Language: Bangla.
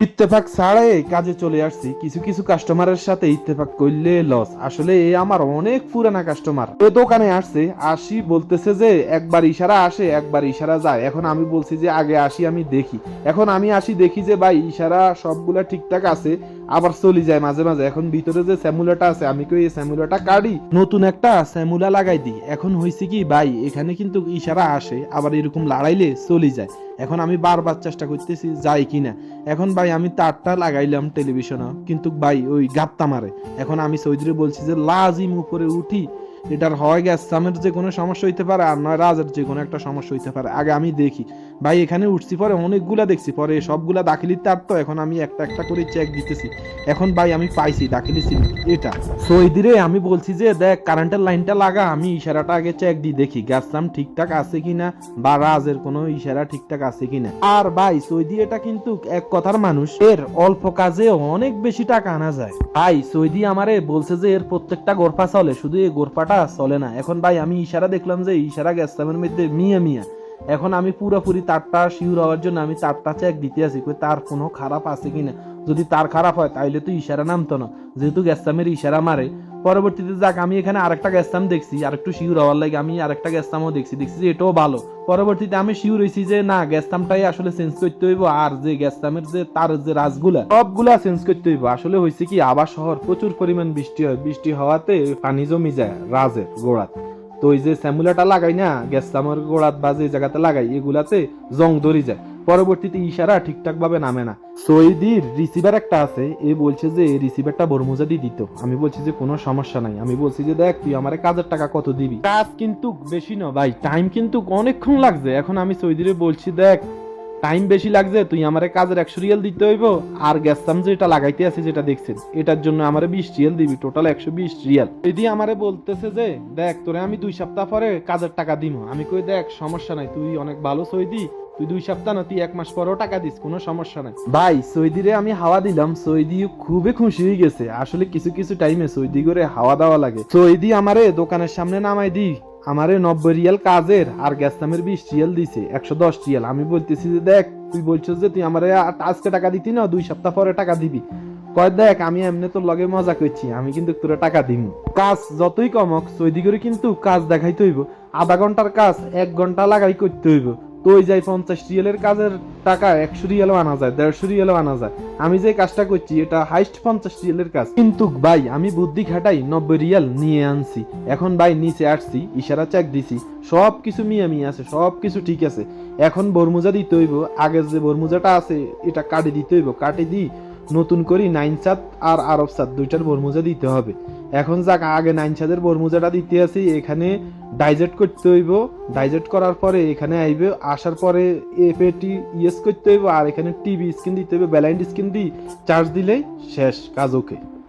ইত্তেফাক ছাড়াই কাজে চলে আসছি। কিছু কিছু কাস্টমারের সাথে ইত্তেফাক করলে লস আসলে এ আমার অনেক পুরানা কাস্টমার ওই দোকানে আসছে, আসি বলতেছে যে, একবার ইশারা আসে, একবার ইশারা যায়। এখন আমি বলছি যে, আগে আসি, আমি দেখি। এখন আমি আসি দেখি যে, ভাই, ইশারা সবগুলা ঠিকঠাক আছে। আবার চলে যায় মাঝে মাঝে। এখন ভিতরে যে স্যামুলাটা আছে, আমি কই এই স্যামুলাটা কাটি নতুন একটা স্যামুলা লাগাই দিই। এখন হয়েছে কি, ভাই, এখানে কিন্তু ইশারা আসে, আবার এরকম লড়াইলে চলে যায়। এখন আমি বারবার চেষ্টা করতেছি যাই কিনা। এখন ভাই, আমি তারটা লাগাইলাম টেলিভিশনে কিন্তু ভাই, ওই গাপ্তা মারে। এখন আমি সৌদিরে বলছি যে, লাজিম উপরে উঠি। এটার হয় গ্যাস সামের যে কোনো সমস্যা হইতে পারে, আর নয়, রাজের যে কোনো একটা সমস্যা হইতে পারে। আগে আমি দেখি। ভাই, এখানে উঠছি, পরে অনেকগুলা দেখছি, পরে সবগুলা দাখিলির তার তো, এখন আমি একটা একটা করে চেক দিতেছি। এখন ভাই, আমি পাইছি দাখিলি সিম, এটা। সৌদিরে আমি বলছি যে, দেখ কারেন্টের লাইনটা লাগা, আমি ইশারাটা আগে চেক দিই, দেখি গ্যাস সাম ঠিকঠাক আছে কিনা, বা রাজের কোনো ইশারা ঠিকঠাক আছে কিনা। আর ভাই সৌদি এটা কিন্তু এক কথার মানুষ, এর অল্প কাজে অনেক বেশি টাকা আনা যায়। ভাই সৌদি আমারে বলছে যে, এর প্রত্যেকটা গোরফা চলে, শুধু এই গোরফাটা চলে না। এখন ভাই, আমি ইশারা দেখলাম যে, ইশারা গ্যাস সামের মধ্যে মিয়া মিয়া। এখন আমি পুরোপুরি তারটা শিউর হওয়ার জন্য আমি তারটা চেক দিতে কই তার কোনো খারাপ আছে কিনা? যদি তার খারাপ হয়, তাইলে তো ইশারা নামতো না। যেহেতু গ্যাসামের ইশারা মারে। পরবর্তীতে যাক, আমি এখানে আরেকটা গ্যাসাম দেখছি, আরেকটু শিউর হওয়ার লাগে আমি আরেকটা গ্যাসামও দেখছি। দেখছি যে এটাও ভালো। পরবর্তীতে আমি শিউর হয়েছি যে, না গ্যাসামটাই আসলে চেঞ্জ করতে হইব, আর যে গ্যাসামের যে, তার যে রাজগুলা সবগুলা চেঞ্জ করতে হইব। আসলে হয়েছে কি, আবার শহর প্রচুর পরিমাণ বৃষ্টি হয়। বৃষ্টি হওয়াতে পানি জমি যায়, রাজের গোড়াত। তো ওই যে স্যামুলাটা লাগাই না, গ্যাস চামড় গোড়াত বা যে জায়গাতে লাগাই, এগুলাতে জং ধরি যায়। পরবর্তীতে ইশারা ঠিকঠাক ভাবে নামে না। সৈদির রিসিভার একটা আছে, এ বলছে যে রিসিভারটা বরমুজা দিয়ে দিত। আমি বলছি যে, কোনো সমস্যা নাই। আমি বলছি যে, দেখ, তুই আমার কাজের টাকা কত দিবি? কাজ কিন্তু বেশি না ভাই টাইম কিন্তু অনেকক্ষণ লাগছে। এখন আমি সৈদিরে বলছি, দেখ টাইম বেশি লাগছে, তুই আমারে কাজের একশো রিয়াল দিতে হইব, আর গ্যাস সাম যেটা লাগাইতে আছে যেটা দেখছেন। এটার জন্য আমারে বিশ রিয়াল দিবি টোটাল একশো বিশ রিয়াল দিদি আমারে বলতেছে যে, দেখ, তোরে আমি দুই সপ্তাহ পরে কাজের টাকা দিব। আমি কই, দেখ, সমস্যা নাই, তুই অনেক ভালো সৈদি, তুই দুই সপ্তাহ না, তুই এক মাস পরেও টাকা দিস, কোনো সমস্যা নাই। ভাই, সৌদিরে আমি হাওয়া দিলাম সৌদি খুবই খুশি হয়ে গেছে। আসলে কিছু কিছু টাইমে সৌদি করে হাওয়া দেওয়া লাগে। সৌদি আমারে দোকানের সামনে নামাই দি আমারে নব্বই রিয়াল কাজের আর গ্যাস দামের বিশ রিয়াল দিছে, একশো দশ রিয়াল। আমি বলতেছি যে, দেখ, তুই বলছিস যে, তুই আমারে আজকে টাকা দিতি না, দুই সপ্তাহ পরে টাকা দিবি। কয়, দেখ, আমি এমনি তোর লগে মজা করছি, আমি কিন্তু তোরে টাকা দিব কাজ যতই কমক সৌদি করে কিন্তু কাজ দেখাইতে হইব। আধা ঘণ্টার কাজ এক ঘণ্টা লাগাই করতে হইব। তো ওই যাই পঞ্চাশ রিয়ালের কাজের টাকা, একশো রিয়ালও আনা যায়, দেড়শো রিয়ালও আনা যায়। আমি যে কাজটা করছি, এটা হাইস্ট পঞ্চাশ রিয়ালের কাজ। কিন্তু ভাই, আমি বুদ্ধি খাটাই, নব্বই রিয়াল নিয়ে আনছি। এখন ভাই, নিচে আসছি, ইশারা চেক দিছি সব কিছু মিয়া মিয়া আছে সব কিছু ঠিক আছে। এখন বরমুজা দিতে হইব, আগের যে বরমুজাটা আছে, এটা কাটে দিতে হইব। কাটে দিই, নতুন করি নাইন চাঁদ আর আরব চাঁদ দুইটার বরমুজা দিতে হবে। এখন যাক, আগে নাইন সাদের বরমুজাটা দিতে আছি এখানে ডাইজেট করতে হইব। ডাইজেট করার পরে এখানে আইবে, আসার পরে এফএটি ইয়েস করতে হইব, আর এখানে টিভি স্ক্রিন দিতে হইব ব্যালাইন্ড স্ক্রিন দিই চার্জ দিলেই শেষ কাজ ওকে